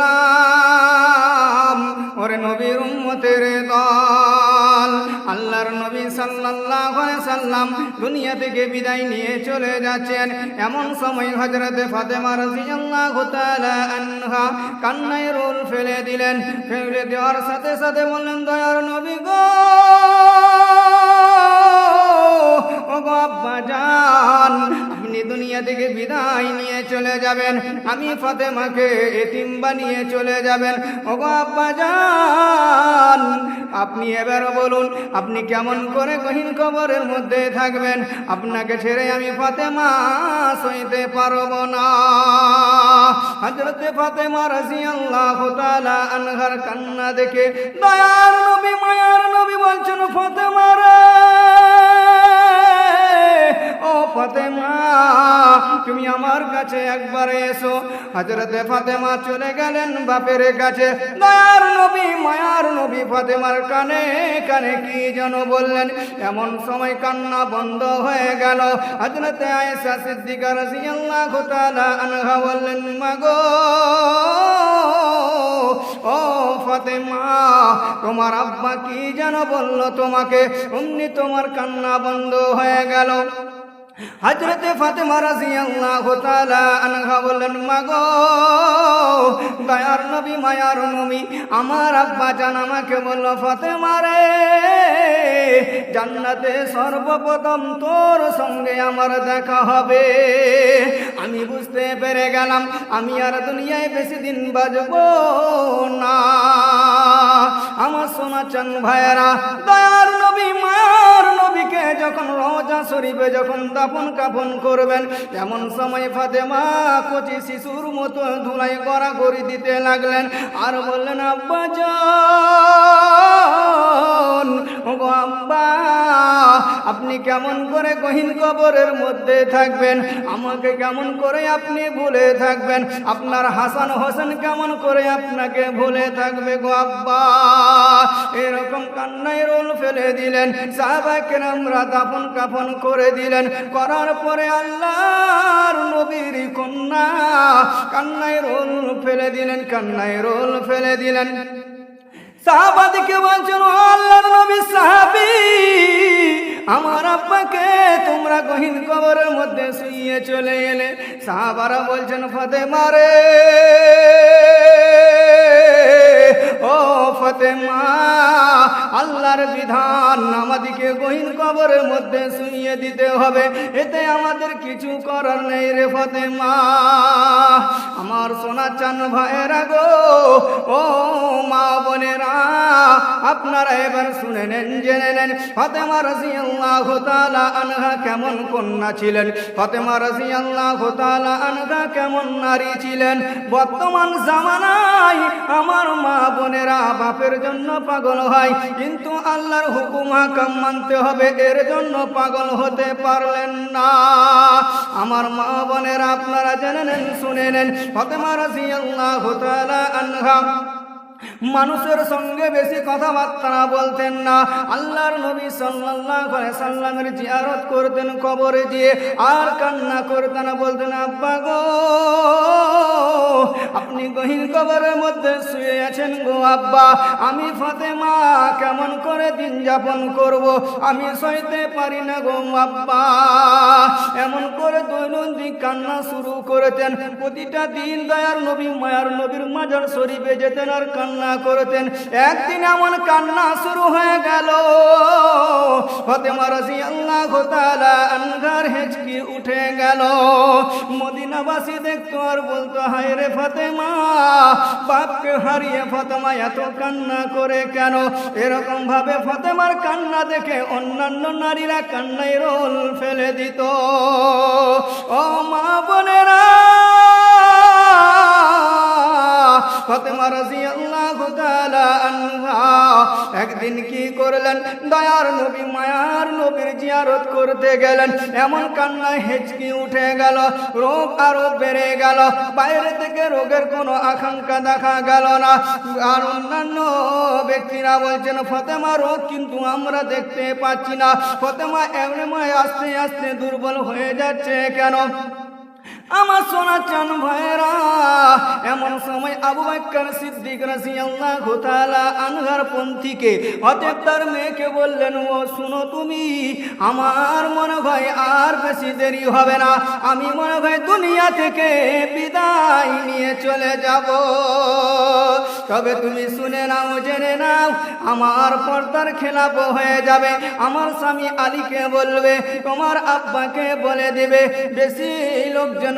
বললাম ওরে নবীর উম্মতের দল। আল্লাহর নবী সাল্লাল্লাহু আলাইহি সাল্লাম দুনিয়া থেকে বিদায় নিয়ে চলে যাচ্ছেন। এমন সময় হযরতে ফাতেমা রাদিয়াল্লাহু তাআলা আনহা কান্নায় রোল ফেলে দিলেন। ফেলে দেওয়ার সাথে সাথে বললেন, দয়ার নবী গো ও গো আব্বা জান দুনিয়া থেকে বিদায় নিয়ে চলে যাবেন। আমি ফাতেমাকে এতিম বানিয়ে চলে যাবেন। ও আব্বা জান, আপনি এবার বলুন, আপনি কেমন করে গহীন কবরের মধ্যে থাকবেন? আপনাকে ছেড়ে আমি ফাতেমা সইতে পারব না। হজরতে ফাতেমা রাদিয়াল্লাহু তাআলা আনহার কান্না দেখে দয়ার নবী, মায়ার নবী বলছেন ফাতেমা রে! ফাতেমা, তুমি আমার কাছে একবারে এসো। হজরতে ফাতেমা চলে গেলেন বাপের কাছে। দয়ার নবী, মায়ার নবী ফাতেমার কানে কানে কি যেন বললেন, এমন সময় কান্না বন্ধ হয়ে গেল। হজরতে আয়েশা সিদ্দিকা রাদিয়াল্লাহু তাআলা আনহা বললেন, মাগো, ও ফাতেমা, তোমার আব্বা কি যেন বলল তোমাকে? অমনি তোমার কান্না বন্ধ হয়ে গেল। হজরতে ফাতেমা রাদিয়াল্লাহু তাআলা আনহা বললেন, মাগো, দয়ার নবী, মায়ার নবী, আমার আব্বা জান আমাকে বলল, ফাতেমা রে, জান্নাতে সর্বপ্রথম তোর সঙ্গে আমার দেখা হবে। আমি বুঝতে পেরে গেলাম, আমি আর দুনিয়ায় বেশি দিন বাজব না। আমার সোনা চান ভাইয়েরা, দয়ার নবীকে যখন রোজা শরীফে যখন দাপন কাপন করবেন, এমন সময় ফাতেমা কচি শিশুর মতো ধুলাই গড়া করে দিতে লাগলেন আর বললেন, আব্বা আপনি কেমন করে গহীন কবরের মধ্যে থাকবেন? আমাকে কেমন করে আপনি ভুলে থাকবেন? আপনার হাসান হোসেন কেমন করে আপনাকে ভুলে থাকবে গো আব্বা? এরকম কান্নায় রোল ফেলে দিলেন সাহাবাকের আমরা দাফন কাফন করে দিলেন। করার পরে আল্লাহর নবীর কন্যা কান্নায় রোল ফেলে দিলেন, কান্নায় রোল ফেলে দিলেন। সাহাবাদিকে বলছেন, "ও আল্লাহর নবী সাহাবি, আমার আব্বাকে তোমরা গহীন কবরের মধ্যে শুয়ে চলে এলে। সাহাবারা বলছেন ফতে রে ও ফতেমা, আল্লাহর বিধান আমাদিকে গহীন কবরের মধ্যে শুইয়ে দিতে হবে। এতে আমাদের কিছু করার নেই রে ফতেমা। আমার সোনা চান ভাইয়েরা গো, ও মা বোনেরা, আপনারা এবার শুনে নেন, জেনে নেন, ফতেমা রাদিয়াল্লাহু তাআলা আনহা কেমন কন্যা ছিলেন? ফতেমা রাদিয়াল্লাহু তাআলা আনহা কেমন নারী ছিলেন? বর্তমান জামানায় আমার মা বোনেরা বাপের জন্য পাগল হয়। কিন্তু আল্লাহর হুকুম হাকাম মানতে হবে, এর জন্য পাগল হতে পারলেন না। আমার মা বোনেরা, আপনারা জেনে নেন, শুনে নেন। ফতেমা রাজিয়াল্লাহু তাআলা আনহা মানুষের সঙ্গে বেশি কথাবার্তা বলতেন না। আল্লাহর নবী সাল্লাল্লাহু আলাইহি সাল্লামের জিয়ারত করতেন, কবরে দিয়ে আর কান্না করতেন, বলতেন, আব্বা গো, আপনি গহীন কবরের মধ্যে শুয়ে আছেন গো আব্বা। আমি ফাতেমা, কেমন করে দিন যাপন করব? আমি সইতে পারি না গো আব্বা। এমন করে দৈনন্দিন কান্না শুরু করেতেন। প্রতিটা দিন দয়ার নবী, মায়ার নবীর মাজার শরীফে যেতেন আর কান্না করতেন। একদিন এমন কান্না শুরু হয়ে গেল। উঠে গেল। মদিনাবাসী দেখতো আর বলতো, হায় রে ফাতেমা, বাপকে হারিয়ে ফাতেমা এত কান্না করে কেন? এরকম ভাবে ফাতেমার কান্না দেখে অন্যান্য নারীরা কান্নায় রোল ফেলে দিত। ও মা বোনেরা। ফাতেমা রাদিয়াল্লাহু তাআলা আনহা একদিন কি করলেন? দয়ার নবী, মায়ার নবীর জিয়ারত করতে গেলেন। এমন কান্নায় হেঁচকি উঠে গেল, রোগ আরও বেড়ে গেল। বাইরে থেকে রোগের কোনো আকাঙ্ক্ষা দেখা গেল না। আর অন্যান্য ব্যক্তিরা বলছেন, ফতেমা, রোগ কিন্তু আমরা দেখতে পাচ্ছি না। ফতেমা এমনি আস্তে আস্তে দুর্বল হয়ে যাচ্ছে কেন? আমার সোনা চান ভাইরা এমন সময় আবু বাক্কার সিদ্দিক রাদিয়াল্লাহু তাআলা আনহার পন্থীকে, অতএব তার মেয়েকে বললেন, ও শুনো তুমি, আমার মনে হয় আর বেশি দেরি হবে না। আমি মনে হয় দুনিয়া থেকে বিদায় নিয়ে চলে যাব। তবে তুমি শুনে নাও, জেনে নাও, আমার পর্দার খেলাপ হয়ে যাবে। আমার স্বামী আলীকে বলবে, তোমার আব্বাকে বলে দেবে, বেশি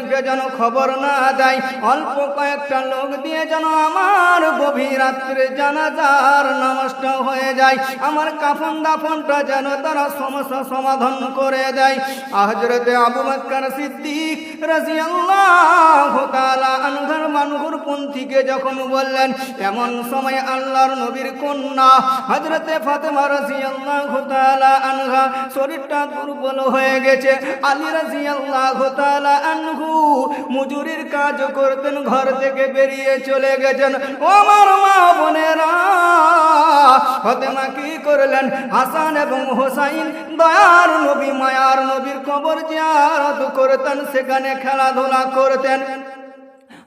লোকজনকে যেন খবর না দেয়। অল্প কয়েকটা লোক দিয়ে যেন আমার গভীর রাত্রে জানাজার নামাজটা হয়ে যায়। আমার কাফন দাফনটা যেন তারা সমস্যা সমাধান করে দেয়। হজরতে আবু বাক্কার সিদ্দিক রাজিয়াল্লাহু তাআলা আনহার মানুষের পন্থীকে যখন বললেন, এমন সময় আল্লাহর নবীর কন্যা হজরতে ফাতেমা রাজিয়াল্লাহু তাআলা আনহা শরীরটা দুর্বল হয়ে গেছে। আলী রাজিয়াল্লাহু তাআলা আনহু মজুরির কাজ করতেন, ঘর থেকে বেরিয়ে চলে গেছেন। ও আমার মা বোনেরা, ফাতেমা কি করলেন? হাসান এবং হোসাইন দয়ার নবী, মায়ার নবীর কবর জিয়ারত করতেন, সেখানে খেলাধুলা করতেন।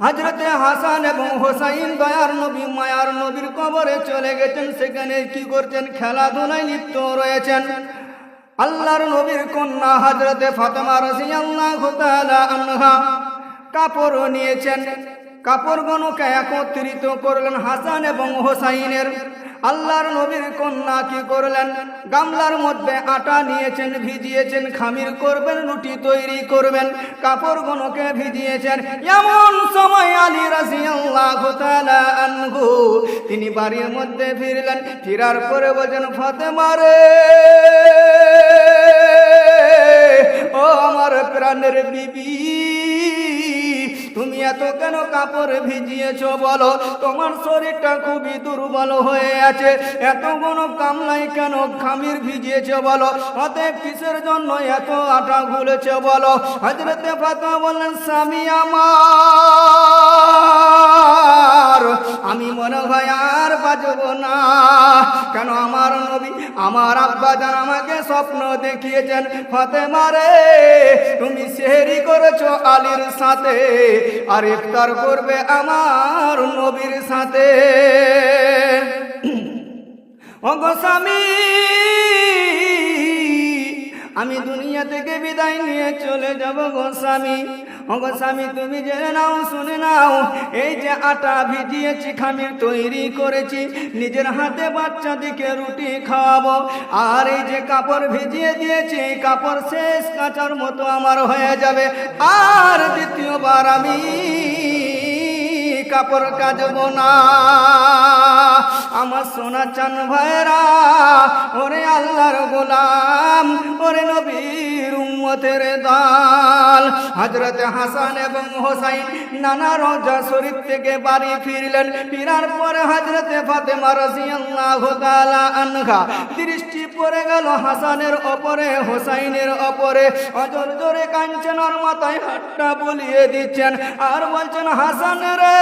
হজরতে হাসান এবং হোসাইন দয়ার নবী, মায়ার নবীর কবরে চলে গেছেন, সেখানে কি করছেন খেলাধুলায় লিপ্ত রয়েছেন। আল্লাহর নবীর কন্যা হাজরতে ফাতেমা রাদিয়াল্লাহু তাআলা আনহা কাপড় নিয়েছেন। কাপড়গুলোকে একত্রিত করলেন হাসান এবং হোসাইনের। আল্লাহর নবীর কন্যা কি করলেন? গামলার মধ্যে আটা নিয়েছেন, ভিজিয়েছেন, খামির করবেন, রুটি তৈরি করবেন কাপড় কাপড়গুলোকে ভিজিয়েছেন। এমন সময় আলী আনহু, তিনি বাড়ির মধ্যে ফিরলেন, ফিরার পরে বলছেন ফাতেমা রে, ও আমার প্রাণের বিবি তুমি এত কেন কাপড় ভিজিয়েছ বলো? তোমার শরীরটা খুবই দুর্বল হয়ে আছে। এত কোনো কামলাই কেন খামির ভিজিয়েছ বলো? অতএব কিসের জন্য এত আটা গুলেছ বলো? হাজরতে ফাঁকা বললেন, স্বামী আমার! আমি মনে হয় আর বাজব না। কেন আমার নবী, আমার আব্বা জান আমাকে স্বপ্ন দেখিয়েছেন ফতে মারে তুমি সেহরি করেছ আলীর সাথে, আর ইফতার করবে আমার নবীর সাথে। ও গোস্বামী আমি দুনিয়া থেকে বিদায় নিয়ে চলে যাব গোস্বামী ও গোস্বামী তুমি জেনে নাও, শুনে নাও, এই যে আটা ভিজিয়েছি, খামির তৈরি করেছি, নিজের হাতে বাচ্চাদিকে রুটি খাওয়াবো। আর এই যে কাপড় ভিজিয়ে দিয়েছি, কাপড় শেষ কাচার মতো আমার হয়ে যাবে। আর দ্বিতীয়বার আমি কাপড় কাচবো না। আমার সোনা চান ভাইরা, ওরে আল্লাহর গোলাম, ওরে নবীর উম্মতের দাল। হজরত হাসান এবং হোসাইন নানা রোজা শরীফ থেকে বাড়ি ফিরলেন। ফিরার পরে হজরতে ফাতেমা রাদিয়াল্লাহু তাআলা আনহা দৃষ্টি পড়ে গেল হাসানের ওপরে, হোসাইনের ওপরে। অজর জোরে কাঞ্চন আর মাথায় হাতটা বলিয়ে দিচ্ছেন। আর বলছেন, হাসান রে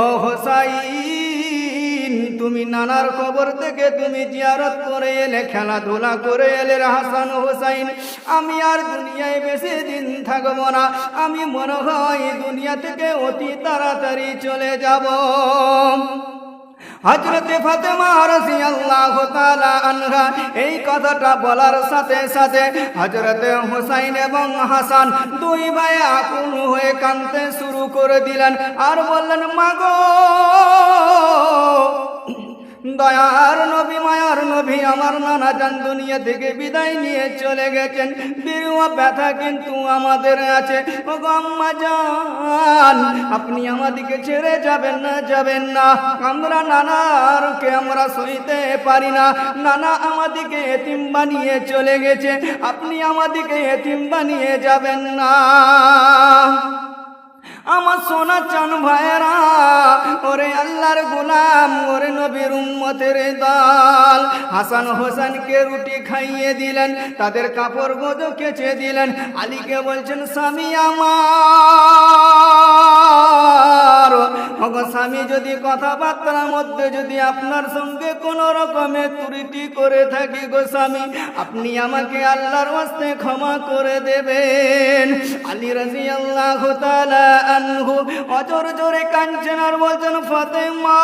ও হোসাইন, তুমি নানার খবর থেকে তুমি জিয়ারত করে এলে, খেলাধুলা করে এলে হাসান হোসাইন। আমি আর দুনিয়ায় বেশি দিন থাকব না, আমি মনে হয় দুনিয়া থেকে অতি তাড়াতাড়ি চলে যাব। হজরতে ফাতেমা রাদিয়াল্লাহু আল্লাহ আনহা এই কথাটা বলার সাথে সাথে হজরতে হুসাইন এবং হাসান দুই ভাই আকুল হয়ে কানতে শুরু করে দিলেন আর বললেন, মাগো! দয়ার নবী, মায়ার নবী, আমার নানা জান দুনিয়া থেকে বিদায় নিয়ে চলে গেছেন। বিরুয়া ব্যথা কিন্তু আমাদের আছে। ও গো আম্মা জান, আপনি আমাদেরকে ছেড়ে যাবেন না যাবেন না। আমরা নানারকে আমরা সইতে পারি না। নানা আমাদেরকে এতিম বানিয়ে চলে গেছে। আপনি আমাদেরকে এতিম বানিয়ে যাবেন না। আমার সোনা চান ভাইরা ওরে আল্লাহর গোলাম, ওরে নবীর উম্মতের দল। হাসান হোসেনকে রুটি খাইয়ে দিলেন, তাদের কাপড় গোজো কেচে দিলেন, আলীকে বলছেন, স্বামী আমার। ওগো স্বামী, যদি কথাবার্তার মধ্যে যদি আপনার সঙ্গে কোন রকমের ত্রুটি করে থাকি গো স্বামী, আপনি আমাকে আল্লাহর ওয়াস্তে ক্ষমা করে দেবেন। আলী রাজি আল্লাহ আনহু অজর জোরে কাঞ্চন আর বলছেন, ফতেমা!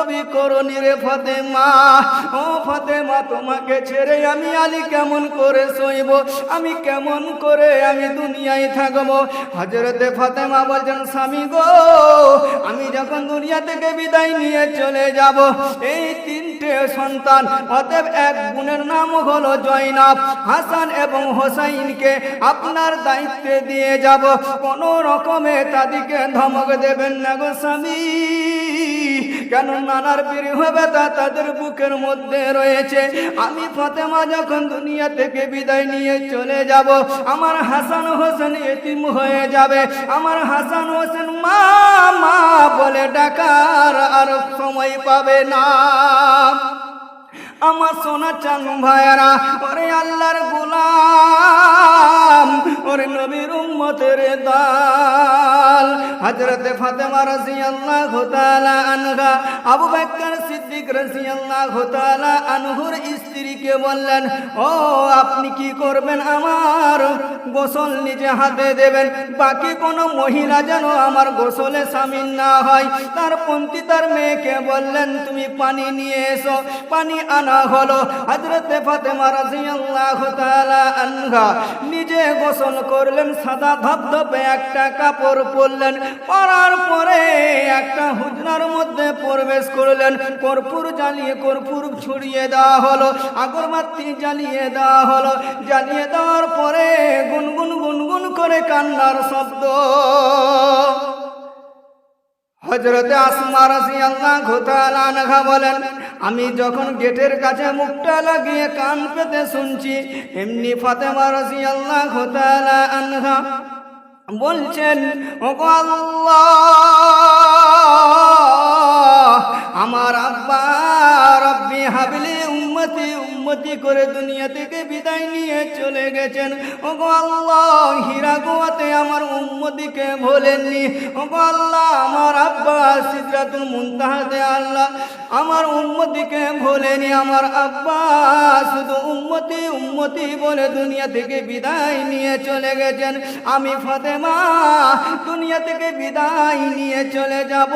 বিয়াদবি করনি রে ফতেমা। ও ফতেমা, তোমাকে ছেড়ে আমি আলি কেমন করে সইব? আমি কেমন করে আমি দুনিয়ায় থাকব? হজরতে ফতেমা বলছেন, স্বামী গো, আমি যখন দুনিয়া থেকে বিদায় নিয়ে চলে যাব, এই তিনটে সন্তান, অতএব এক গুণের নাম হলো জয়নাব। হাসান এবং হোসাইনকে আপনার দায়িত্বে দিয়ে যাব। কোন রকমে তাদেরকে ধমক দেবেন না গো স্বামী। কেন নানার বিড়ি হবে তা তাদের বুকের মধ্যে রয়েছে? আমি ফতেমা যখন দুনিয়া থেকে বিদায় নিয়ে চলে যাব, আমার হাসান হোসেন এতিম হয়ে যাবে। আমার হাসান হোসেন মা মা বলে ডাকার আর সময় পাবে না। Bye. আমার সোনা চান ভাইয়ারা, ওরে আল্লাহর গোলাম, ওরে নবীর উম্মতের দাল। হযরতে ফাতেমা রাদিয়াল্লাহু তাআলা আনহা, আবু বকর সিদ্দিক রাদিয়াল্লাহু ঘোতালা আনহুর স্ত্রীকে বললেন, ও, আপনি কি করবেন আমার গোসল নিজে হাতে দেবেন? বাকি কোনো মহিলা যেন আমার গোসলে সামিল না হয়। তার পন্থী তার মেয়েকে বললেন, তুমি পানি নিয়ে এসো। পানি আনা হলো। হজরতে ফাতেমা রাদিয়াল্লাহু তাআলা আনহা নিজে গোসল করলেন, সাদা ধবধবে একটা কাপড় পরলেন, পরার পরে একটা হুজরার মধ্যে প্রবেশ করলেন, কর্পূর জ্বালিয়ে কর্পূর ছড়িয়ে দেওয়া হলো, আগরবাতি জ্বালিয়ে দেওয়া হলো, জ্বালিয়ে দেওয়ার পরে গুনগুন গুনগুন করে কান্নার শব্দ। হজরতে আসমা রাদিয়াল্লাহু তাআলা আনহা বলেন আমি যখন গেটের কাছে মুখটা লাগিয়ে কান পেতে শুনছি, এমনি ফাতেমা রাদিয়াল্লাহু তাআলা আনহা বলছেন, ওগো আল্লাহ, আমার আব্বা রব্বি হাবলি উম্মতি উম্মতি করে দুনিয়া থেকে বিদায় নিয়ে চলে গেছেন। ওগো আল্লাহ হীরা গোয়াতে আমার উম্মতিকে ভোলেননি আল্লাহ, আমার আব্বা সিদরাতুল মুনতাহাতে আল্লাহ। আমার উম্মতিকে ভোলেনি আমার আব্বা শুধু উম্মতি উম্মতি বলে দুনিয়া থেকে বিদায় নিয়ে চলে গেছেন। আমি ফতেমা, দুনিয়া থেকে বিদায় নিয়ে চলে যাব।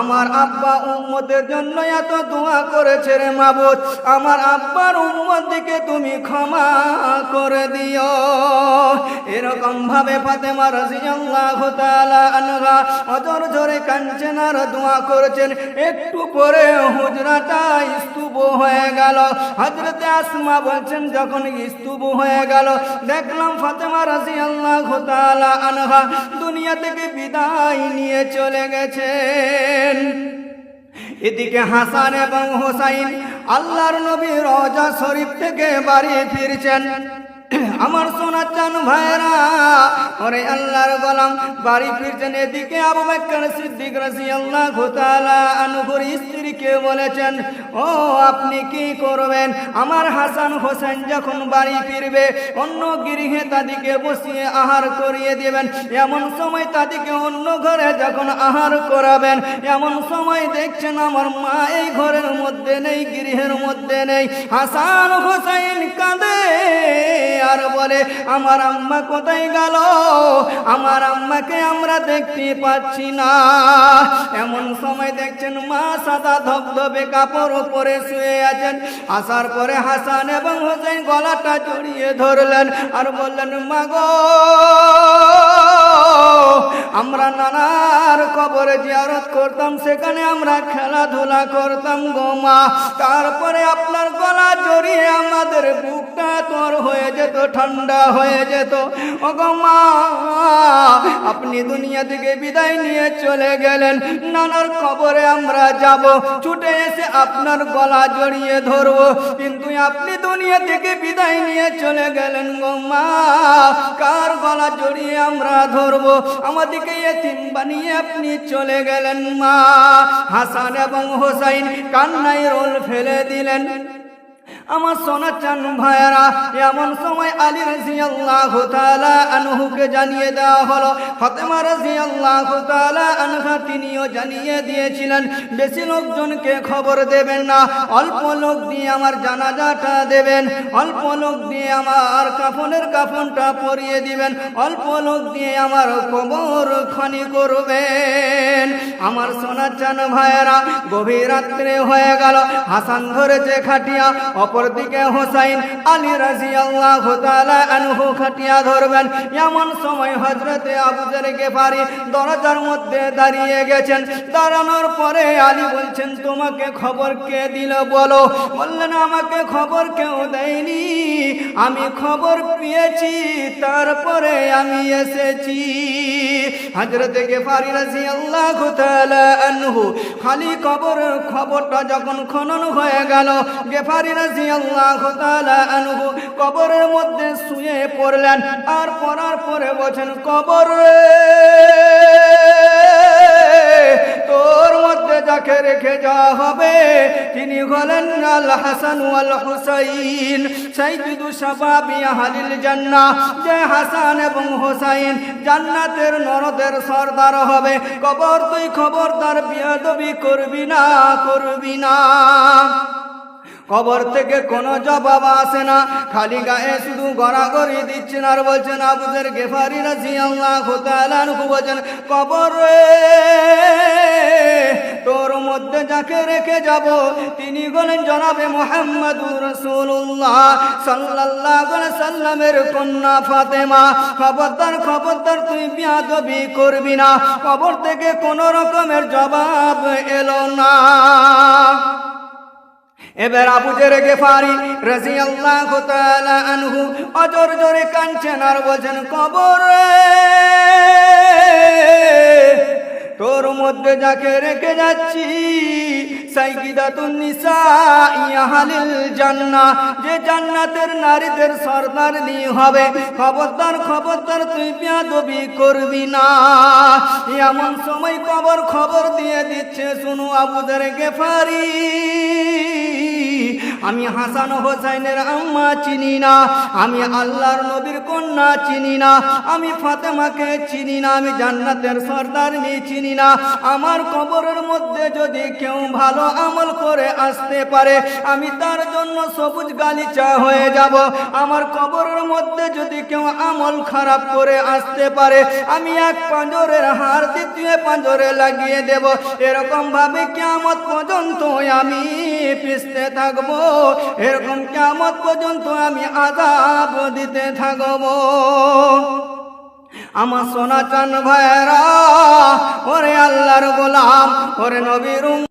আমার আব্বা উম্মতের জন্য এত দোয়া করেছে রে মাবুদ। আমার আব্বার উম্মতিকে তুমি ক্ষমা করে দিও। এরকম ভাবে ফাতেমা রাদিয়াল্লাহু তাআলা আনহা। অজর আর দোয়া একটু পরে হুজরাটা স্তূপ হয়ে গেল। হযরতে আসমা বলছেন, যখন স্তূপ হয়ে গেল, দেখলাম ফাতেমা রাদিয়াল্লাহু তাআলা আনহা দুনিয়া থেকে বিদায় নিয়ে চলে গেছেন। এদিকে হাসান এবং হোসাইন আল্লাহর নবী রজা শরীফ থেকে বাড়ি ফিরছেন। আমার সোনার চান ভাইরা, ওরে আল্লাহর গোলাম, বাড়ি ফিরছেন এদিকে আবু বকর সিদ্দিক রাদিয়াল্লাহু তাআলা আনহুর স্ত্রীকে বলেছেন, ও, আপনি কি করবেন? আমার হাসান হোসেন যখন বাড়ি ফিরবে, অন্য গৃহে তাদিকে বসিয়ে আহার করিয়ে দেবেন। এমন সময় তাদিকে অন্য ঘরে যখন আহার করাবেন, এমন সময় দেখছেন আমার মা এই ঘরের মধ্যে নেই, গৃহের মধ্যে নেই। হাসান হোসেন কাঁদে। আর বলে, আমার আম্মা কোথায় গেল? আমার আম্মাকে আমরা দেখতে পাচ্ছি না। এমন সময় দেখছেন মা সাদা ধবধবে কাপড় উপরে শুয়ে আছেন। আসার পরে হাসান এবং হোসেন গলাটা জড়িয়ে ধরলেন আর বললেন, মা গো, আমরা নানার কবরে জিয়ারত করতাম, সেখানে আমরা খেলাধুলা করতাম গো মা। তারপরে আপনার গলা জড়িয়ে আমাদের বুকটা তোর হয়ে যেত। ঠান্ডা হয়ে যেত। ও গো মা, আপনি দুনিয়া থেকে বিদায় নিয়ে চলে গেলেন। নানার কবরে আমরা যাব, ছুটে এসে আপনার গলা জড়িয়ে ধরবো। কিন্তু আপনি দুনিয়া থেকে বিদায় নিয়ে চলে গেলেন, গো মা, কার গলা জড়িয়ে আমরা ধরবো? আমাদেরকে এতিম বানিয়ে আপনি চলে গেলেন, মা। হাসান এবং হোসাইন কান্নায় রোল ফেলে দিলেন। আমার সোনা চান ভাইয়ারা, এমন সময় আলী রাজি আল্লাহ আনহুকে জানিয়ে দেওয়া হলো। ফতেমা রাজি আল্লাহ আনহা তিনিও জানিয়ে দিয়েছিলেন, বেশি লোকজনকে খবর দেবেন না, অল্প লোক দিয়ে আমার জানাজাটা দেবেন, অল্প লোক দিয়ে আমার কাফনের কাফনটা পরিয়ে দিবেন, অল্প লোক দিয়ে আমার কবর খনি করবেন। আমার সোনা চান ভাইয়েরা, গভীর রাত্রে হয়ে গেল, হাসান ধরেছে খাটিয়া অপরদিকে হোসাইন আলী রাজি আল্লাহ আনহু খাটিয়া ধরবেন। এমন সময় হজরতে আবুদের গেফারি দরজার মধ্যে দাঁড়িয়ে গেছেন। দাঁড়ানোর পরে আলী বলছেন, তোমাকে খবর কে দিল বলো? বললেন, আমাকে খবর কেউ দেয়নি। আমি খবর পেয়েছি, তারপরে আমি এসেছি। হজরতে গেফারি রাজি আল্লাহ আনহু খালি কবর খবরটা যখন খনন হয়ে গেল, গেফারি রাজি কবরের মধ্যে শুয়ে পড়লেন। আর পড়ার পরে বলছেন, কবর তোর মধ্যে যাকে রেখে যাওয়া হবে, তিনি হলেন আল হাসান ওয়াল হুসাইন। সাইয়্যিদু শাবাবি আহলিল জান্নাহ। যে হাসান এবং হুসাইন জান্নাতের নরদের সর্দার হবে। কবর তুই খবরদার বিয়াদবি করবি না করবি না। কবর থেকে কোনো জবাব আসে না। খালি গায়ে শুধু গড়াগড়ি দিচ্ছেন আর বলছেন, আবুদের গেফারি রাজি আল্লাহ বলছেন কবর তোর মধ্যে যাকে রেখে যাব, তিনি বলেন জনাবে মোহাম্মদুর রসুল্লাহ সাল্লাল্লাহ সাল্লামের কন্যা ফাতেমা। খবরদার খবরদার, তুই বিয়াদবি করবি না। কবর থেকে কোনো রকমের জবাব এলো না। এবার আবুজের গেফারি রাজি আল্লাহ আনহু অজর জোরে কাঁদছেন আর বলছেন, কবর তোর মধ্যে যাকে রেখে যাচ্ছি যে জান্নাতের নারীদের সর্দার নি হবে, খবরদার খবরদার, তুই বিয়াদবি করবি না। এমন সময় কবর খবর দিয়ে দিচ্ছে, শুনু আবুদের গেফারি আমি হাসান হোসাইনের আম্মা চিনি না, আমি আল্লাহর নবীর কন্যা চিনি না, আমি ফাতেমাকে চিনি না, আমি জান্নাতের সর্দার নি চিনি না। আমার কবরের মধ্যে যদি কেউ ভালো আমল করে আসতে পারে, আমি তার জন্য সবুজ গালিচা হয়ে যাব। আমার কবরের মধ্যে যদি কেউ আমল খারাপ করে আসতে পারে, আমি এক পাঁজরের হার দ্বিতীয় পাঁজরে লাগিয়ে দেব। এরকম ভাবে কেমত পর্যন্ত আমি পিসতে থাকব। এরকম কেমন পর্যন্ত আমি আদাব দিতে থাকব। আমার সোনা চান ভাইরা ওরে আল্লাহর গোলাম, ওরে নবীর